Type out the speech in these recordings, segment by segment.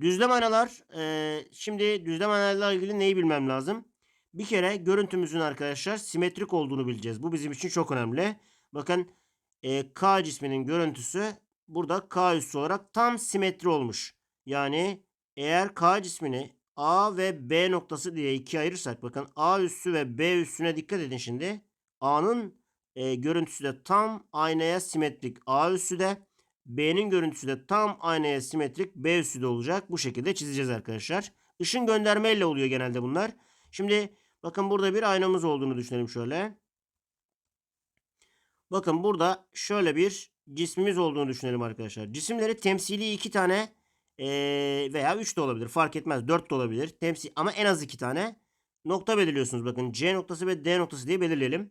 Düzlem aynalar. e, şimdi düzlem aynalarla ilgili neyi bilmem lazım? Bir kere görüntümüzün arkadaşlar simetrik olduğunu bileceğiz. Bu bizim için çok önemli. Bakın e, K cisminin görüntüsü burada K üssü olarak tam simetri olmuş. Yani eğer K cismini A ve B noktası diye ikiye ayırırsak bakın A üssü ve B üssüne dikkat edin şimdi. A'nın e, görüntüsü de tam aynaya simetrik A üssü de B'nin görüntüsü de tam aynaya simetrik B üssü de olacak. Bu şekilde çizeceğiz arkadaşlar. Işın göndermeyle oluyor genelde bunlar. Şimdi bakın burada bir aynamız olduğunu düşünelim şöyle. Bakın burada şöyle bir cismimiz olduğunu düşünelim arkadaşlar. Cisimleri temsili iki tane veya üç de olabilir. Fark etmez. Dört de olabilir. Temsil ama en az iki tane nokta belirliyorsunuz. Bakın C noktası ve D noktası diye belirleyelim.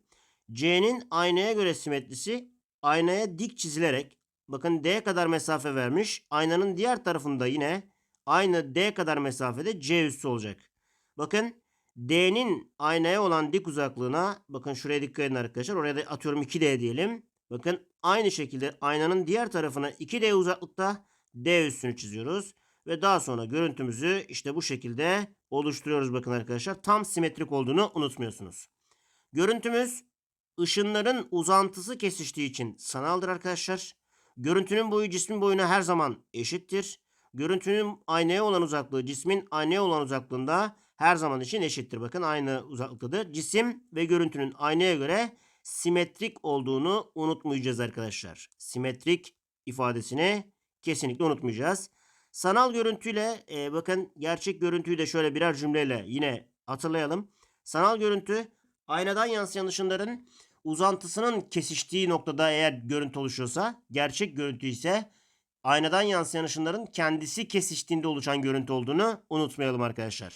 C'nin aynaya göre simetrisi aynaya dik çizilerek bakın D kadar mesafe vermiş. Aynanın diğer tarafında yine aynı D kadar mesafede C üssü olacak. Bakın D'nin aynaya olan dik uzaklığına bakın şuraya dikkat edin arkadaşlar. Oraya da atıyorum 2D diyelim. Bakın aynı şekilde aynanın diğer tarafına 2D uzaklıkta D üssünü çiziyoruz. Ve daha sonra görüntümüzü işte bu şekilde oluşturuyoruz bakın arkadaşlar. Tam simetrik olduğunu unutmuyorsunuz. Görüntümüz ışınların uzantısı kesiştiği için sanaldır arkadaşlar. Görüntünün boyu cismin boyuna her zaman eşittir. Görüntünün aynaya olan uzaklığı cismin aynaya olan uzaklığında her zaman için eşittir. Bakın aynı uzaklıktadır. Cisim ve görüntünün aynaya göre simetrik olduğunu unutmayacağız arkadaşlar. Simetrik ifadesini kesinlikle unutmayacağız. Sanal görüntüyle e, bakın gerçek görüntüyü de şöyle birer cümleyle yine hatırlayalım. Sanal görüntü aynadan yansıyan ışınların uzantısının kesiştiği noktada eğer görüntü oluşuyorsa, gerçek görüntü ise aynadan yansıyan ışınların kendisi kesiştiğinde oluşan görüntü olduğunu unutmayalım arkadaşlar.